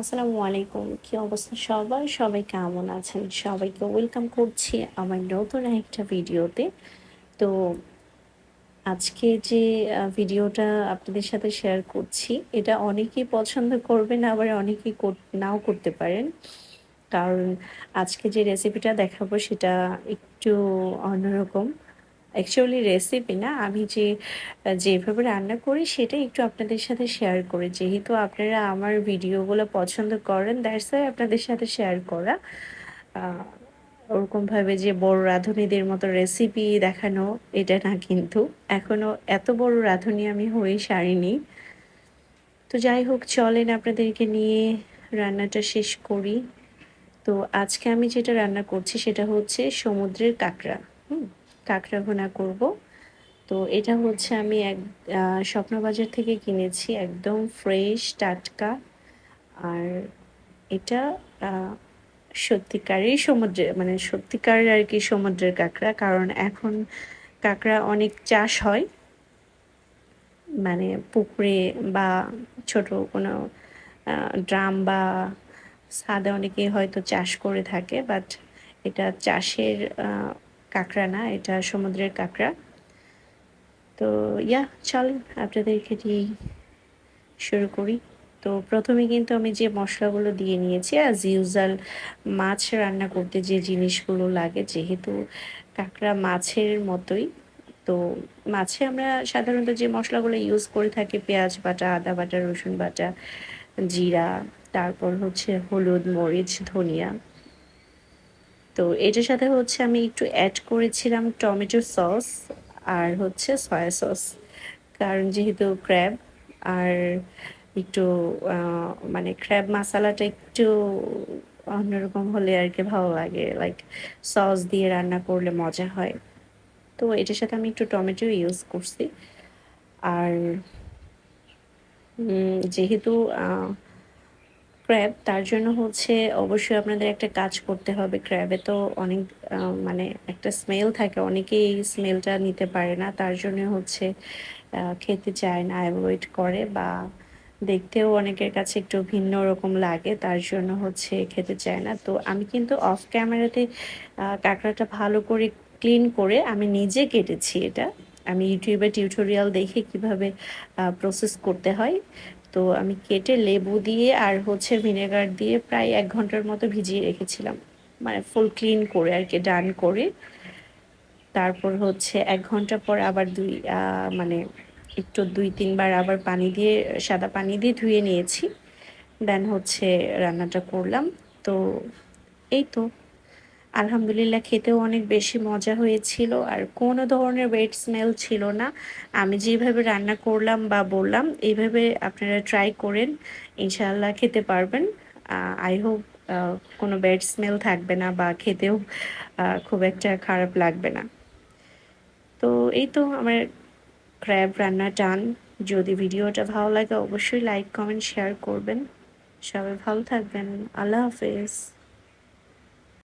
আসসালামু আলাইকুম। কি অবস্থা সবার? সবাই কেমন আছেন? সবাইকে ওয়েলকাম করছি আমার নতুন একটা ভিডিওতে। তো আজকে যে ভিডিওটা আপনাদের সাথে শেয়ার করছি, এটা অনেকেই পছন্দ করবেন, আবার অনেকেই নাও করতে পারেন। কারণ আজকে যে রেসিপিটা দেখাবো, সেটা একটু অন্যরকম। অ্যাকচুয়ালি রেসিপি না, আমি যে, যেভাবে রান্না করি সেটা একটু আপনাদের সাথে শেয়ার করি। যেহেতু আপনারা আমার ভিডিওগুলো পছন্দ করেন দ্যাটস ওয়াই আপনাদের সাথে শেয়ার করা। ওরকমভাবে যে, বড় রাঁধুনিদের মতো রেসিপি দেখানো, এটা না কিন্তু। এখনও এত বড় রাঁধুনি আমি হয়ে সারিনি। তো যাই হোক, চলেন আপনাদেরকে নিয়ে রান্নাটা শেষ করি। তো আজকে আমি যেটা রান্না করছি সেটা হচ্ছে সমুদ্রের কাঁকড়া, হুম? কাঁকড়া ভুনা করব। তো এটা হচ্ছে আমি এক স্বপ্নবাজার থেকে কিনেছি একদম ফ্রেশ টাটকা। আর এটা সত্যিকারই সমুদ্রে মানে সত্যিকার আর কি সমুদ্রের কাঁকড়া। কারণ এখন কাঁকড়া অনেক চাষ হয়। মানে পুকুরে বা ছোট কোনো ড্রাম বা ছাদে অনেকে হয়তো চাষ করে থাকে। বাট এটা চাষের কাঁকড়া না, এটা সমুদ্রের কাঁকড়া। তো ইয়া চল আপনাদেরকে দিয়েই শুরু করি। তো, প্রথমে কিন্তু আমি যে মশলাগুলো দিয়ে নিয়েছি অ্যাজ ইউজাল মাছ রান্না করতে যে জিনিসগুলো লাগে, যেহেতু কাঁকড়া মাছের মতোই, তো মাছে আমরা সাধারণত যে মশলাগুলো ইউজ করে থাকি, পেঁয়াজ বাটা, আদা বাটা, রসুন বাটা, জিরা, তারপর হচ্ছে হলুদ, মরিচ, ধনিয়া তো এটার সাথে হচ্ছে আমি একটু অ্যাড করেছিলাম টমেটো সস আর হচ্ছে সয়া সস কারণ যেহেতু ক্র্যাব আর একটু মানে ক্র্যাব মশালাটা একটু অন্যরকম হলে আর কি ভালো লাগে। লাইক সস দিয়ে রান্না করলে মজা হয়। তো এটার সাথে আমি একটু টমেটো ইউজ করছি। আর যেহেতু ক্র্যাব তার জন্য হচ্ছে অবশ্যই আপনাদের একটা কাজ করতে হবে। ক্র্যাবে তো অনেক মানে একটা স্মেল থাকে, অনেকেই এই স্মেলটা নিতে পারে না। তার জন্য হচ্ছে খেতে চায় না অ্যাভয়েড করে বা দেখতেও অনেকের কাছে একটু ভিন্ন রকম লাগে, তার জন্য হচ্ছে খেতে চায় না। তো আমি কিন্তু অফ ক্যামেরাতে কাঁকড়াটা ভালো করে ক্লিন করে আমি নিজে কেটেছি এটা। আমি ইউটিউবে টিউটোরিয়াল দেখে কীভাবে প্রসেস করতে হয়। তো আমি কেটে লেবু দিয়ে আর হচ্ছে ভিনেগার দিয়ে প্রায় এক ঘণ্টার মতো ভিজিয়ে রেখেছিলাম। মানে ফুল ক্লিন করে আর কি ডান করে। তারপর হচ্ছে এক ঘণ্টা পর আবার দুই মানে একটু দুই, তিনবার আবার পানি দিয়ে, সাদা পানি দিয়ে ধুয়ে নিয়েছি। দেন হচ্ছে রান্নাটা করলাম। তো এই তো। আলহামদুলিল্লাহ খেতেও অনেক বেশি মজা হয়েছিল আর কোনো ধরনের ওয়েট স্মেল ছিল না। আমি যেভাবে রান্না করলাম বা বললাম, এইভাবে আপনারা ট্রাই করেন ইনশাল্লাহ খেতে পারবেন। আই হোপ কোনো ব্যাড স্মেল থাকবে না বা খেতেও খুব একটা খারাপ লাগবে না। তো এই তো আমার ক্র্যাব রান্না টান যদি ভিডিওটা ভালো লাগে অবশ্যই লাইক কমেন্ট শেয়ার করবেন। সবাই ভালো থাকবেন। আল্লাহ হাফেজ।